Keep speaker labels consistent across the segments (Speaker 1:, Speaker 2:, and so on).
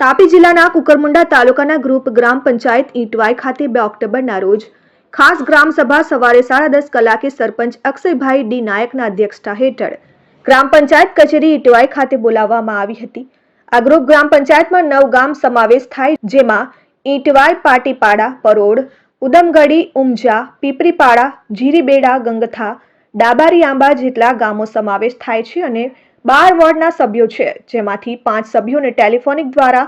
Speaker 1: તાપી જિલ્લાના કુકરમુંડા તાલુકાના ગ્રુપ ગ્રામ પંચાયત ઈટવાઈ ખાતે બે ઓક્ટોબરના રોજ ખાસ ગ્રામ સવારે સાડા દસ કલાકે સરપંચ અક્ષયભાઈ ડી નાયકના અધ્યક્ષતા હેઠળ ગ્રામ પંચાયત કચેરી ઈટવાઈ ખાતે બોલાવવામાં આવી હતી. આ ગ્રુપ ગ્રામ પંચાયતમાં નવ ગામ સમાવેશ થાય જેમાં ઈટવાઈ પાટીપાડા, પરોડ, ઉદમગઢી, ઉમજા, પીપરીપાડા, જીરીબેડા, ગંગથા, ડાબારી આંબા જેટલા ગામો સમાવેશ થાય છે અને બાર વોર્ડના સભ્યો છે, જેમાંથી પાંચ સભ્યોને ટેલિફોનિક દ્વારા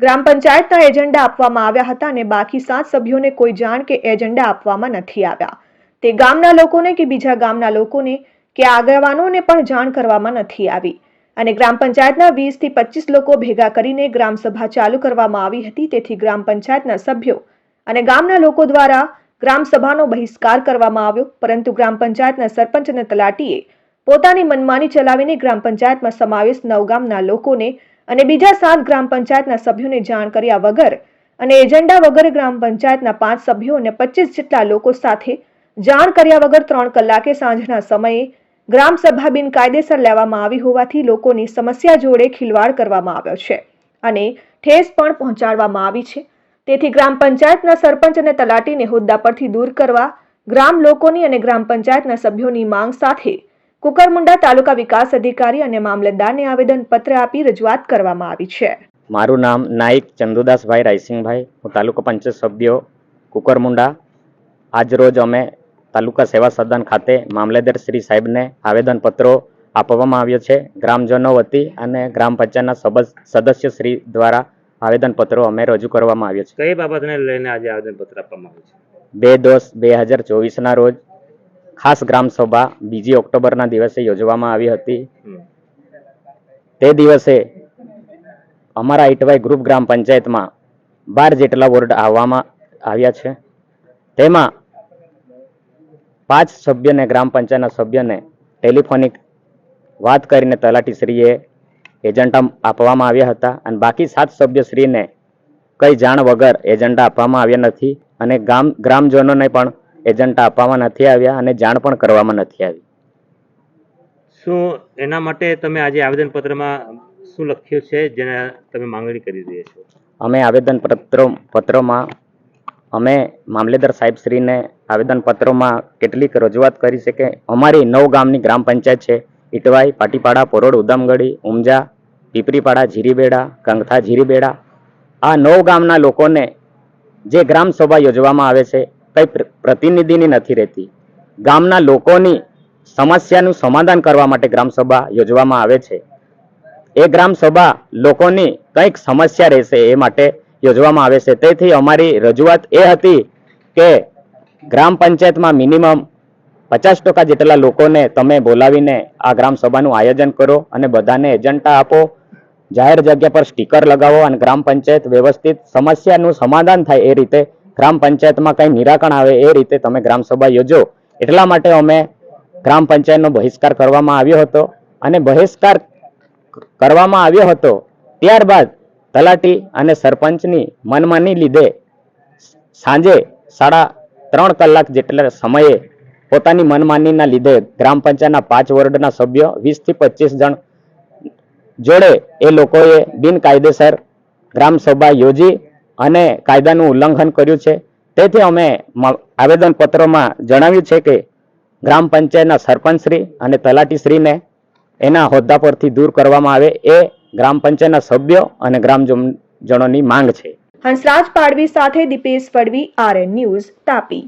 Speaker 1: ગ્રામ પંચાયતના એજન્ડા આપવામાં આવ્યા હતા અને બાકી સાત સભ્યોને કોઈ જાણ કે એજન્ડા આપવામાં નથી આવ્યા. તે ગામના લોકોને કે બીજા ગામના લોકોને કે આગેવાનોને પણ જાણ કરવામાં નથી આવી. અને ગ્રામ પંચાયતના વીસથી પચીસ લોકો ભેગા કરીને ગ્રામસભા ચાલુ કરવામાં આવી હતી, તેથી ગ્રામ પંચાયતના સભ્યો અને ગામના લોકો દ્વારા ગ્રામસભાનો બહિષ્કાર કરવામાં આવ્યો, પરંતુ ગ્રામ પંચાયતના સરપંચ અને તલાટીએ પોતાની મનમાની ચલાવીને ગ્રામ પંચાયતમાં સમાવેશ નવ ગામના લોકોને અને બીજા સાત ગ્રામ પંચાયતના સભ્યોને જાણ કર્યા વગર અને એજન્ડા વગર ગ્રામ પંચાયતના પાંચ સભ્યો અને પચીસ જેટલા લોકો સાથે જાણ કર્યા વગર ત્રણ કલાકે સાંજના સમયે ગ્રામ સભા બિનકાયદેસર લેવામાં આવી હોવાથી લોકોની સમસ્યા જોડે ખિલવાડ કરવામાં આવ્યો છે અને ઠેસ પણ પહોંચાડવામાં આવી છે. તેથી ગ્રામ પંચાયતના સરપંચ અને તલાટીને હોદ્દા પરથી દૂર કરવા ગ્રામ લોકોની અને ગ્રામ પંચાયતના સભ્યોની માંગ સાથે કુકરમુંડા તાલુકા વિકાસ અધિકારી અને મામલતદારને આવેદન પત્ર આપી રજૂઆત કરવામાં આવી છે.
Speaker 2: મારું નામ નાઈક ચંદુદાસભાઈ રાયસિંગભાઈ હું તાલુકા પંચાયત સભ્યો કુકરમુંડા. આજરોજ અમે તાલુકા સેવા સદન ખાતે મામલેદાર શ્રી સાહેબને આવેદનપત્રો આપવામાં આવ્યો છે. ગ્રામજનો વતી અને ગ્રામ પંચાયતના સબસ- સદસ્ય શ્રી દ્વારા આવેદનપત્રો અમે રજૂ કરવામાં આવ્યો છે.
Speaker 3: કઈ બાબતને લઈને આજે આવેદનપત્ર આપવામાં આવ્યું છે?
Speaker 2: બે દસ બે હજાર ચોવીસના રોજ ખાસ ગ્રામ સભા બીજી ઓક્ટોબરના દિવસે યોજવામાં આવી હતી. તે દિવસે અમારા ઇટવાઈ ગ્રુપ ગ્રામ પંચાયતમાં બાર જેટલા વોર્ડ આવવામાં આવ્યા છે. તેમાં પાંચ સભ્યને ગ્રામ પંચાયતના સભ્યને ટેલિફોનિક વાત કરીને તલાટીશ્રીએ એજન્ડા આપવામાં આવ્યા હતા અને બાકી સાત સભ્યશ્રીને કઈ જાણ વગર એજન્ડા આપવામાં આવ્યા નથી અને ગામ ગ્રામજનોને પણ એજન્ડા આપવામાં નથી આવ્યા અને જાણ પણ કરવામાં નથી આવી.
Speaker 3: શું એના માટે તમે આજે આવેદનપત્રમાં શું લખ્યું છે જેને તમે માંગણી કરી રહ્યા છો?
Speaker 2: અમે આવેદન પત્રો પત્રોમાં અમે મામલેદાર સાહેબશ્રીને આવેદનપત્રોમાં કેટલીક રજૂઆત કરી છે કે અમારી નવ ગામની ગ્રામ પંચાયત છે. ઇટવાઈ પાટીપાડા પરોડ ઉદમગઢી ઉમજા પીપરીપાડા જીરીબેડા કંગથા જીરીબેડા. આ નવ ગામના લોકોને જે ગ્રામ સભા યોજવામાં આવે છે કઈ પ્ર- પ્રતિનિધિની નથી રહેતી. ગામના લોકોની સમસ્યાનું સમાધાન કરવા માટે ગ્રામસભા યોજવામાં આવે છે. એ ગ્રામસભા લોકોની કંઈક સમસ્યા રહેશે એ માટે યોજવામાં આવે છે. તેથી અમારી રજૂઆત એ હતી કે ગ્રામ પંચાયતમાં મિનિમમ પચાસ ટકા જેટલા લોકોને તમે બોલાવીને આ ગ્રામસભાનું આયોજન કરો અને બધાને એજન્ટા આપો, જાહેર જગ્યા પર સ્ટીકર લગાવો અને ગ્રામ પંચાયત વ્યવસ્થિત સમસ્યાનું સમાધાન થાય એ રીતે ગ્રામ પંચાયતમાં કંઈ નિરાકરણ આવે એ રીતે તમે ગ્રામ સભા યોજો. એટલા માટે અમે ગ્રામ પંચાયતનો બહિષ્કાર કરવામાં આવ્યો હતો. અને બહિષ્કાર કરવામાં આવ્યો હતો ત્યારબાદ તલાટી અને સરપંચની મનમાની લીધે સાંજે સાડા ત્રણ કલાક જેટલા સમયે પોતાની મનમાનીના લીધે ગ્રામ પંચાયતના પાંચ વોર્ડના સભ્યો વીસથી પચીસ જણ જોડે એ લોકોએ બિનકાયદેસર ગ્રામ સભા યોજી અને કાયદાનું ઉલ્લંઘન કર્યું છે. તેથી અમે આવેદન આવેદનપત્રોમાં જણાવ્યું છે કે ગ્રામ પંચાયતના સરપંચશ્રી અને તલાટીશ્રીને એના હોદ્દા પરથી દૂર કરવામાં આવે એ ગ્રામ પંચાયતના સભ્યો અને ગ્રામજનોની માંગ છે.
Speaker 1: હંસરાજ પાડવી સાથે દીપેશ પડવી, આરએન ન્યૂઝ તાપી.